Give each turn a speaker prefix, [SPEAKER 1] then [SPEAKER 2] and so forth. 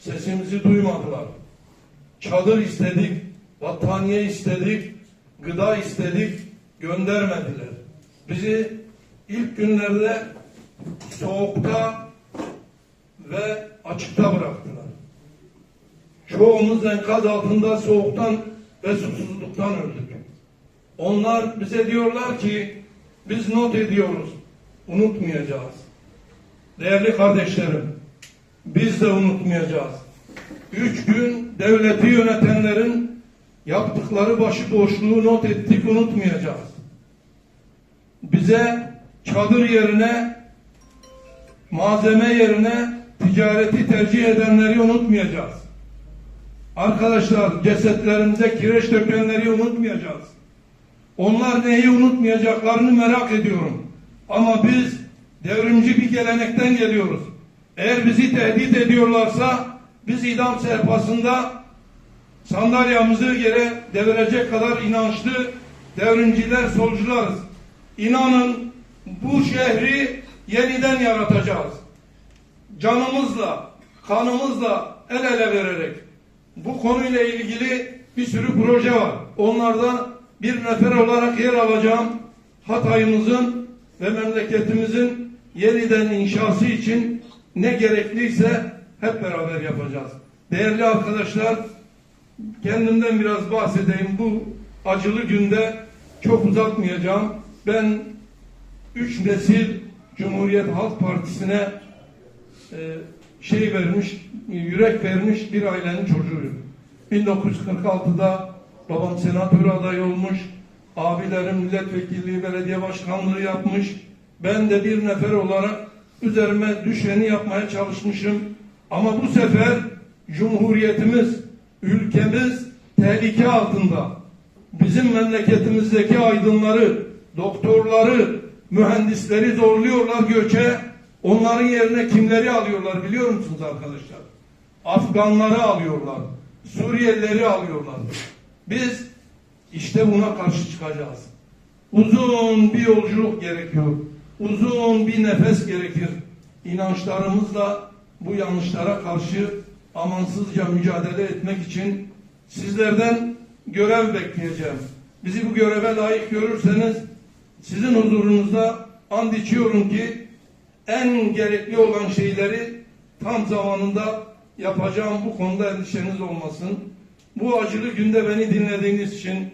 [SPEAKER 1] Sesimizi duymadılar. Çadır istedik, battaniye istedik, gıda istedik, göndermediler. Bizi ilk günlerde soğukta ve açıkta bıraktılar. Çoğumuz enkaz altında soğuktan ve susuzluktan öldük. Onlar bize diyorlar ki biz not ediyoruz, unutmayacağız. Değerli kardeşlerim, biz de unutmayacağız. Üç gün devleti yönetenlerin yaptıkları başıboşluğu not ettik, unutmayacağız. Bize çadır yerine, malzeme yerine ticareti tercih edenleri unutmayacağız. Arkadaşlar cesetlerimize kireç dökenleri unutmayacağız. Onlar neyi unutmayacaklarını merak ediyorum. Ama biz devrimci bir gelenekten geliyoruz. Eğer bizi tehdit ediyorlarsa biz idam sehpasında sandalyamızı yere devirecek kadar inançlı devrimciler, solcularız. İnanın bu şehri yeniden yaratacağız. Canımızla, kanımızla el ele vererek bu konuyla ilgili bir sürü proje var. Onlardan bir nefer olarak yer alacağım. Hatay'ımızın ve memleketimizin yeniden inşası için ne gerekliyse hep beraber yapacağız. Değerli arkadaşlar, kendimden biraz bahsedeyim. Bu acılı günde çok uzatmayacağım. Ben üç nesil Cumhuriyet Halk Partisi'ne e, şey vermiş, yürek vermiş bir ailenin çocuğuyum. 1946'da babam senatör adayı olmuş, abilerim milletvekilliği, belediye başkanlığı yapmış. Ben de bir nefer olarak üzerime düşeni yapmaya çalışmışım. Ama bu sefer Cumhuriyetimiz, ülkemiz tehlike altında. Bizim memleketimizdeki aydınları, doktorları, mühendisleri zorluyorlar göçe. Onların yerine kimleri alıyorlar biliyor musunuz arkadaşlar? Afganları alıyorlar. Suriyelileri alıyorlar. Biz işte buna karşı çıkacağız. Uzun bir yolculuk gerekiyor. Uzun bir nefes gerekir. İnançlarımızla bu yanlışlara karşı amansızca mücadele etmek için sizlerden görev bekleyeceğim. Bizi bu göreve layık görürseniz sizin huzurunuzda and içiyorum ki en gerekli olan şeyleri tam zamanında yapacağım bu konuda endişeniz olmasın. Bu acılı günde beni dinlediğiniz için